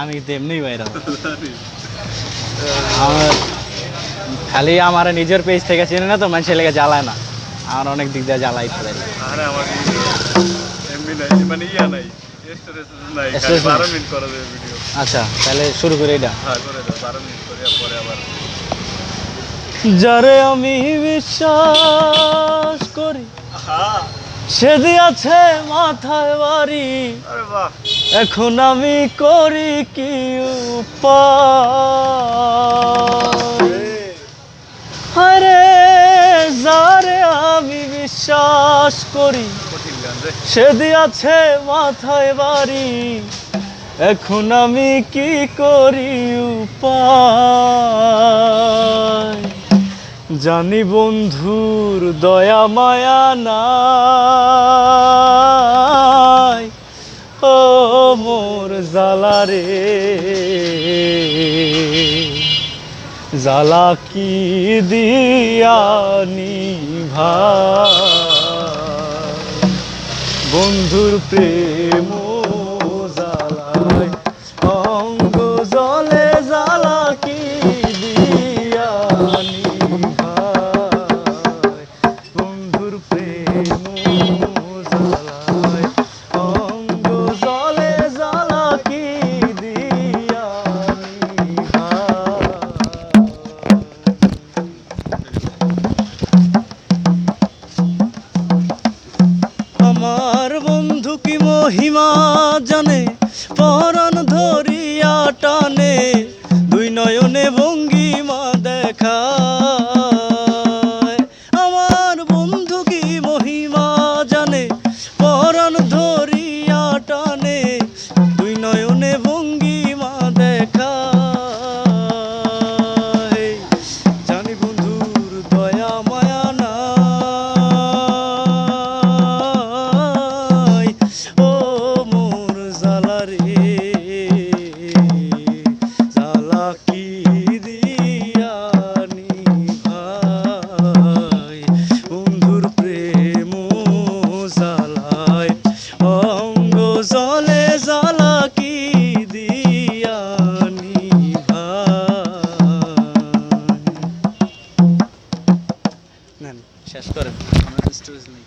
আমি তো এমনিই বাইরে আমার খালি আমার নিজের পেজ থেকে চিনে না তো মানুষের লেগে জ্বালায় না। আমার অনেক দিক দিয়ে জ্বালাই ফেলে। আরে আমার এমবি নাই মানে ইয়া নাই আচ্ছা তাহলে শুরু করি এটা। হ্যাঁ যারে আমি বিশ্বাস করি। সে দিয়াছে মাথায় বাড়ি। এখন আমি করি কি আরে যারে আমি বিশ্বাস করি কঠিন গান রে। সে দিয়াছে মাথায় বাড়ি। এখন আমি কি করি উপায়? জানি বন্ধুর দয়া মায়া নাই। ও মোর জালারে জালা কি দিয়ানি ভাই বন্ধুর প্রেম আমার বন্ধু কি মহিমা জানে? পরাণ শেষ করেন। আমরা স্টোরেজ নেই